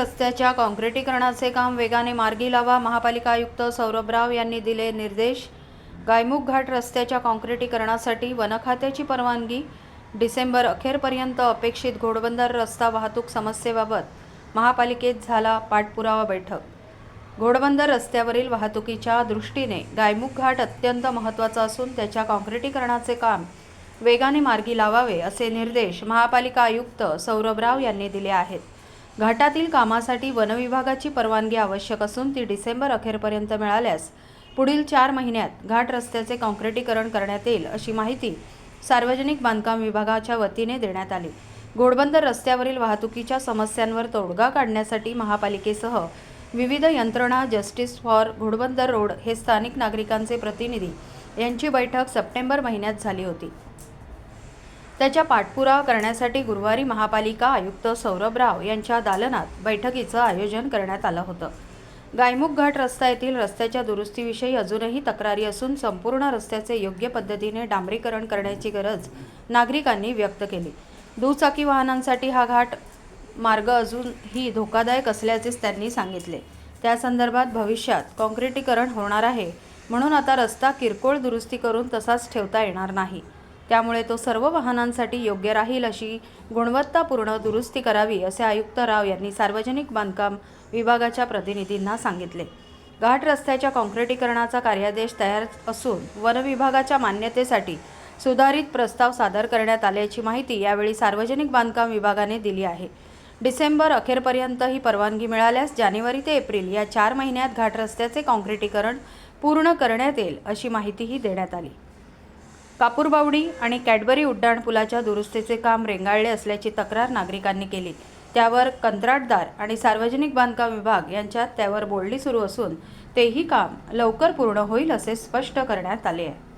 रस्त्याच्या काँक्रिटीकरणाचे काम वेगाने मार्गी लावा महापालिका आयुक्त सौरभ राव यांनी दिले निर्देश. गायमुख घाट रस्त्याच्या काँक्रिटीकरणासाठी वनखात्याची परवानगी. डिसेंबर अखेरपर्यंत अपेक्षित घोडबंदर रस्ता वाहतूक समस्येबाबत महापालिकेत झाला पाठपुरावा बैठक. घोडबंदर रस्त्यावरील वाहतुकीच्या दृष्टीने गायमुख घाट अत्यंत महत्त्वाचा असून त्याच्या काँक्रिटीकरणाचे काम वेगाने मार्गी लावावे असे निर्देश महापालिका आयुक्त सौरभ राव यांनी दिले आहेत. घाटातील कामासाठी वनविभागाची परवानगी आवश्यक असून ती डिसेंबर अखेरपर्यंत मिळाल्यास पुढील चार महिन्यात घाट रस्त्याचे काँक्रिटीकरण करण्यात येईल अशी माहिती सार्वजनिक बांधकाम विभागाच्या वतीने देण्यात आली. घोडबंदर रस्त्यावरील वाहतुकीच्या समस्यांवर तोडगा काढण्यासाठी महापालिकेसह विविध यंत्रणा जस्टिस फॉर घोडबंदर रोड हे स्थानिक नागरिकांचे प्रतिनिधी यांची बैठक सप्टेंबर महिन्यात झाली होती. त्याच्या पाठपुरावा करण्यासाठी गुरुवारी महापालिका आयुक्त सौरभ राव यांच्या दालनात बैठकीचं आयोजन करण्यात आलं होतं. गायमुख घाट रस्ता येथील रस्त्याच्या दुरुस्तीविषयी अजूनही तक्रारी असून संपूर्ण रस्त्याचे योग्य पद्धतीने डांबरीकरण करण्याची गरज नागरिकांनी व्यक्त केली. दुचाकी वाहनांसाठी हा घाट मार्ग अजूनही धोकादायक असल्याचेच त्यांनी सांगितले. त्या संदर्भात भविष्यात काँक्रिटीकरण होणार आहे म्हणून आता रस्ता किरकोळ दुरुस्ती करून तसाच ठेवता येणार नाही. त्यामुळे तो सर्व वाहनांसाठी योग्य राहील अशी गुणवत्तापूर्ण दुरुस्ती करावी असे आयुक्त राव यांनी सार्वजनिक बांधकाम विभागाच्या प्रतिनिधींना सांगितले. घाट रस्त्याच्या काँक्रिटीकरणाचा कार्यादेश तयार असून वनविभागाच्या मान्यतेसाठी सुधारित प्रस्ताव सादर करण्यात आल्याची माहिती यावेळी सार्वजनिक बांधकाम विभागाने दिली आहे. डिसेंबर अखेरपर्यंत ही परवानगी मिळाल्यास जानेवारी ते एप्रिल या चार महिन्यात घाट रस्त्याचे काँक्रिटीकरण पूर्ण करण्यात येईल अशी माहितीही देण्यात आली. कापूरबावडी आणि कॅडबरी उड्डाणपुलाच्या दुरुस्तीचे काम रेंगाळले असल्याची तक्रार नागरिकांनी केली. त्यावर कंत्राटदार आणि सार्वजनिक बांधकाम विभाग यांच्यात त्यावर बोलणी सुरू असून तेही काम लवकर पूर्ण होईल असे स्पष्ट करण्यात आले आहे.